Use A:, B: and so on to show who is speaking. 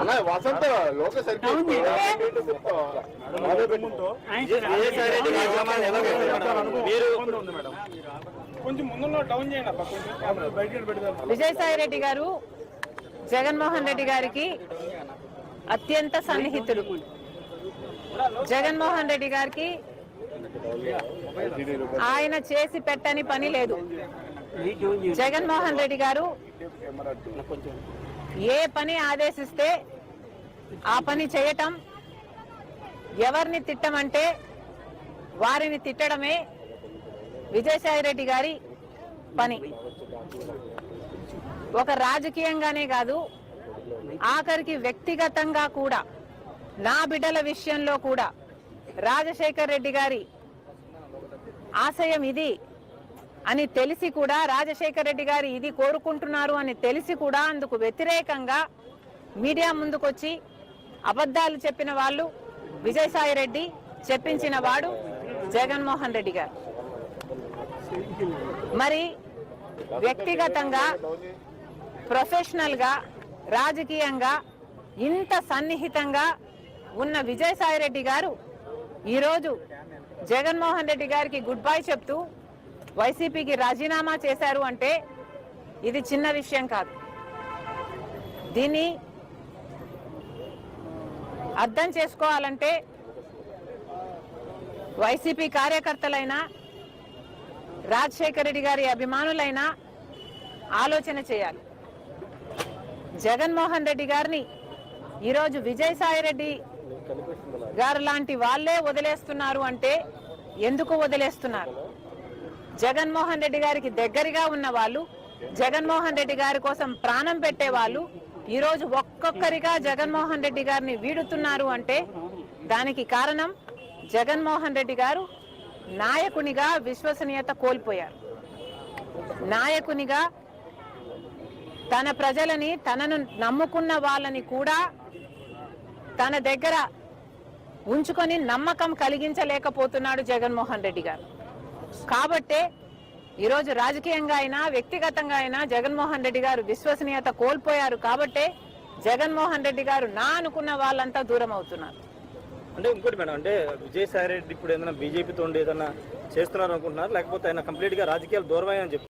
A: అన్న వసంత లోక
B: విజయసాయి రెడ్డి గారు జగన్మోహన్ రెడ్డి గారికి అత్యంత సన్నిహితుడు. జగన్మోహన్ రెడ్డి గారికి ఆయన చేసి పెట్టని పని లేదు. జగన్మోహన్ రెడ్డి గారు ఏ పని ఆదేశిస్తే ఆ పని చేయటం ఎవరిని తిట్టమంటే వారిని తిట్టడమే విజయసాయి రెడ్డి గారి పని. ఒక రాజకీయంగానే కాదు ఆఖరికి వ్యక్తిగతంగా కూడా నా బిడ్డల విషయంలో కూడా రాజశేఖర్ రెడ్డి గారి ఆశయం ఇది. అని తెలిసి కూడా రాజశేఖర్ రెడ్డి గారు ఇది కోరుకుంటున్నారు అని తెలిసి కూడా అందుకు వ్యతిరేకంగా మీడియా ముందుకొచ్చి అబద్ధాలు చెప్పిన వాళ్ళు విజయసాయి రెడ్డి చెప్పించిన వాడు జగన్మోహన్ రెడ్డి గారు. మరి వ్యక్తిగతంగా ప్రొఫెషనల్గా రాజకీయంగా ఇంత సన్నిహితంగా ఉన్న విజయసాయి రెడ్డి గారు ఈరోజు జగన్మోహన్ రెడ్డి గారికి గుడ్ బై చెప్తూ వైసీపీకి రాజీనామా చేశారు అంటే ఇది చిన్న విషయం కాదు. దీన్ని అర్థం చేసుకోవాలంటే వైసీపీ కార్యకర్తలైనా రాజశేఖర రెడ్డి గారి అభిమానులైనా ఆలోచన చేయాలి. జగన్మోహన్ రెడ్డి గారిని ఈరోజు విజయసాయి రెడ్డి గారు లాంటి వాళ్ళే వదిలేస్తున్నారు అంటే ఎందుకు వదిలేస్తున్నారు? జగన్మోహన్ రెడ్డి గారికి దగ్గరగా ఉన్న వాళ్ళు జగన్మోహన్ రెడ్డి గారి కోసం ప్రాణం పెట్టే వాళ్ళు ఈరోజు ఒక్కొక్కరిగా జగన్మోహన్ రెడ్డి గారిని వీడుతున్నారు అంటే దానికి కారణం జగన్మోహన్ రెడ్డి గారు నాయకునిగా విశ్వసనీయత కోల్పోయారు. నాయకునిగా తన ప్రజలని తనను నమ్ముకున్న వాళ్ళని కూడా తన దగ్గర ఉంచుకొని నమ్మకం కలిగించలేకపోతున్నాడు జగన్మోహన్ రెడ్డి గారు. కాబట్టే ఈరోజు రాజకీయంగా అయినా వ్యక్తిగతంగా అయినా జగన్మోహన్ రెడ్డి గారు విశ్వసనీయత కోల్పోయారు. కాబట్టే జగన్మోహన్ రెడ్డి గారు నా అనుకున్న వాళ్ళంతా దూరం అవుతున్నారు.
C: అంటే ఇంకోటి మేడం అంటే విజయసాయి రెడ్డి ఇప్పుడు ఏదైనా బీజేపీతో ఏదైనా చేస్తున్నారు అనుకుంటున్నారు? లేకపోతే ఆయన కంప్లీట్గా రాజకీయాలు దూరమయ్యని చెప్పి